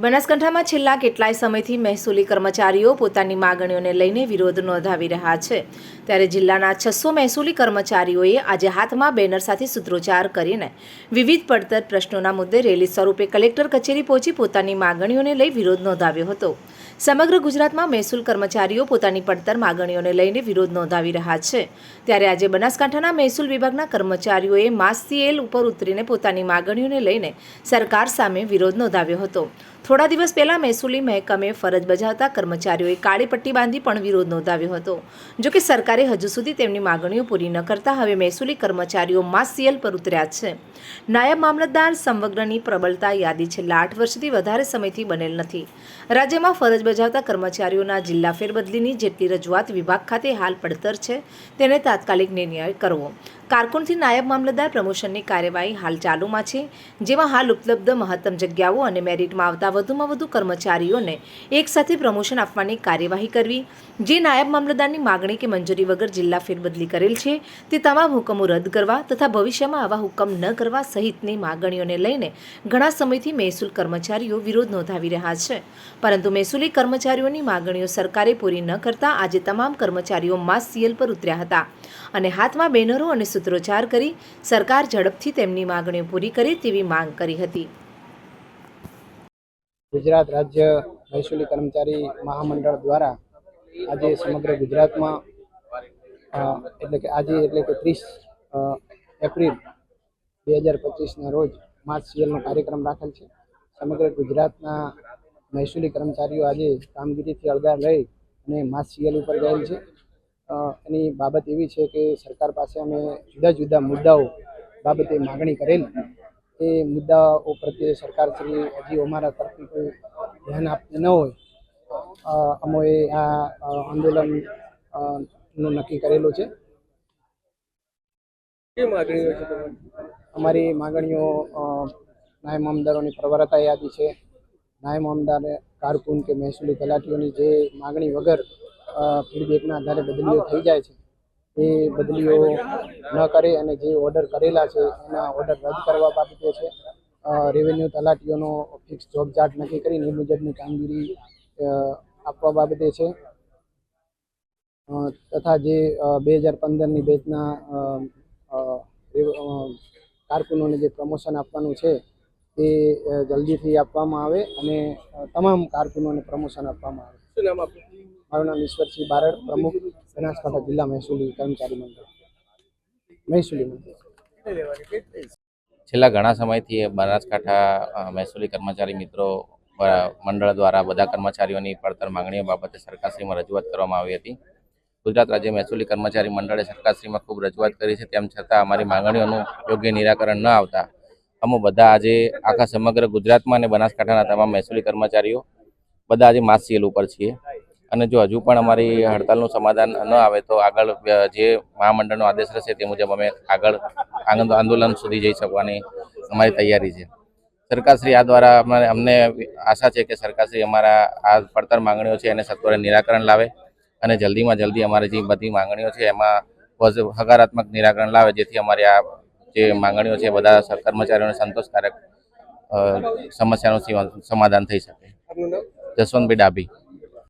બનાસકાંઠામાં છેલ્લા કેટલાય સમયથી મહેસૂલી કર્મચારીઓ પોતાની માગણીઓને લઈને વિરોધ નોંધાવી રહ્યા છે. ત્યારે જિલ્લાના છસો મહેસૂલી કર્મચારીઓએ આજે હાથમાં બેનર સાથે સૂત્રોચ્ચાર કરીને વિવિધ પડતર પ્રશ્નોના મુદ્દે રેલી સ્વરૂપે કલેક્ટર કચેરી પહોંચી પોતાની માગણીઓને લઈ વિરોધ નોંધાવ્યો હતો. સમગ્ર ગુજરાતમાં મહેસૂલ કર્મચારીઓ પોતાની પડતર માગણીઓને લઈને વિરોધ નોંધાવી રહ્યા છે. ત્યારે આજે બનાસકાંઠાના મહેસૂલ વિભાગના કર્મચારીઓએ માસ્તીએલ ઉપર ઉતરીને પોતાની માગણીઓને લઈને સરકાર સામે વિરોધ નોંધાવ્યો હતો. થોડા દિવસ પહેલા મહેસૂલી મહેકમે ફરજ બજાવતા કર્મચારીઓએ કાળી પટ્ટી બાંધી પણ વિરોધ નોંધાવ્યો હતો. જો કે સરકારે હજુ સુધી તેમની માગણીઓ પૂરી ન કરતા હવે મહેસૂલી કર્મચારીઓ માસિયલ પર ઉતર્યા છે. નાયબ મામલતદાર સમગ્રની પ્રબળતા યાદી છેલ્લા આઠ વર્ષથી વધારે સમયથી બનેલ નથી. રાજ્યમાં ફરજ બજાવતા કર્મચારીઓના જિલ્લા ફેરબદલીની જેટલી રજૂઆત વિભાગ ખાતે હાલ પડતર છે, તેને તાત્કાલિક નિર્ણય કરવો. કારકુનથી નાયબ મામલતદાર પ્રમોશનની કાર્યવાહી હાલ ચાલુમાં છે, જેમાં હાલ ઉપલબ્ધ મહત્તમ જગ્યાઓ અને મેરિટમાં આવતા વધુમાં વધુ કર્મચારીઓને એકસાથે પ્રમોશન આપવાની કાર્યવાહી કરવી, જે નાયબ મામલતદારની માગણી કે મંજૂરી વગર જિલ્લા ફેરબદલી કરેલ છે, તે તમામ હુકમો રદ કરવા તથા ભવિષ્યમાં આવા હુકમ ન કરવા સહિતની માગણીઓને લઈને ઘણા સમયથી મહેસૂલ કર્મચારીઓ વિરોધ નોંધાવી રહ્યા છે. પરંતુ મહેસૂલી કર્મચારીઓની માગણીઓ સરકારે પૂરી ન કરતા આજે તમામ કર્મચારીઓ માસ સીએલ પર ઉતર્યા હતા અને હાથમાં બેનરો અને સૂત્રોચ્ચાર કરી સરકાર ઝડપથી તેમની માગણીઓ પૂરી કરે તેવી માંગ કરી હતી. ગુજરાત રાજ્ય મહેસૂલી કર્મચારી મહામંડળ દ્વારા આજે સમગ્ર ગુજરાતમાં એટલે કે આજે એટલે કે ત્રીસ એપ્રિલ બે હજાર પચીસના રોજ માર્ચ સીએલનો કાર્યક્રમ રાખેલ છે. સમગ્ર ગુજરાતના મહેસૂલી કર્મચારીઓ આજે કામગીરીથી અળગા રહી અને માસ સીએલ ઉપર ગયેલ છે. એની બાબત એવી છે કે સરકાર પાસે અમે જુદા જુદા મુદ્દાઓ બાબતે માગણી કરેલ એ મુદ્દાઓ પ્રત્યે સરકારશ્રી હજી અમારા તરફથી કોઈ ધ્યાન આપતી ન હોય. અમોએ આ આંદોલનનું નક્કી કરેલું છે. અમારી માગણીઓ નાયબ મામદારોની પ્રવરતા યાદી છે. નાયબ મામદાર કારકુન કે મહેસૂલી તલાટીઓની જે માગણી વગર ફીડબેકના આધારે બદલીઓ થઈ જાય છે. એ બદલીઓ ન કરે અને જે ઓર્ડર કરેલા છે, એના ઓર્ડર રદ કરવા બાબતે છે. રેવન્યુ તલાટીઓનો ફિક્સ જોબ ચાર્ટ નક્કી કરીને એ મુજબની કામગીરી આપવા બાબતે છે. તથા જે બે હજાર પંદરની બેચના કારકુનોને જે પ્રમોશન આપવાનું છે, તે જલ્દીથી આપવામાં આવે અને તમામ કારકુનોને પ્રમોશન આપવામાં આવે. મારું નામ ઈશ્વરસિંહ બારડ, પ્રમુખ, બનાસકાંઠા જિલ્લા મહેસૂલી કર્મચારી મંડળ. મહેસૂલી મંડળ. છેલ્લા ઘણા સમયથી બનાસકાંઠા મહેસૂલી કર્મચારી મિત્રો મંડળ દ્વારા બધા કર્મચારીઓની પડતર માંગણીઓ બાબતે સરકારશ્રીમાં રજૂઆત કરવામાં આવી હતી. ગુજરાત રાજ્ય મહેસૂલી કર્મચારી મંડળે સરકારશ્રીમાં ખૂબ રજૂઆત કરી છે, તેમ છતાં અમારી માંગણીઓનું યોગ્ય નિરાકરણ ન આવતા. અમે બધા આજે આખા સમગ્ર ગુજરાતમાં અને બનાસકાંઠાના તમામ મહેસૂલી કર્મચારીઓ, બધા આજે માસ સીએલ ઉપર છીએ. અને જો હજુ પણ અમારી હડતાલનું સમાધાન ન આવે તો આગળ જે મહામંડળનો આદેશ રહેશે તે મુજબ અમે આગળ આંદોલન સુધી જઈ શકવાની અમારી તૈયારી છે. સરકારશ્રી આ દ્વારા અમારે અમને આશા છે કે સરકારશ્રી અમારા આ પડતર માંગણીઓ છે એને સત્વરે નિરાકરણ લાવે અને જલ્દીમાં જલ્દી અમારી જે બધી માંગણીઓ છે એમાં હકારાત્મક નિરાકરણ લાવે જેથી અમારી આ જે માંગણીઓ છે બધા કર્મચારીઓને સંતોષકારક સમસ્યાનું સમાધાન થઈ શકે. જસવંતભાઈ ડાભી.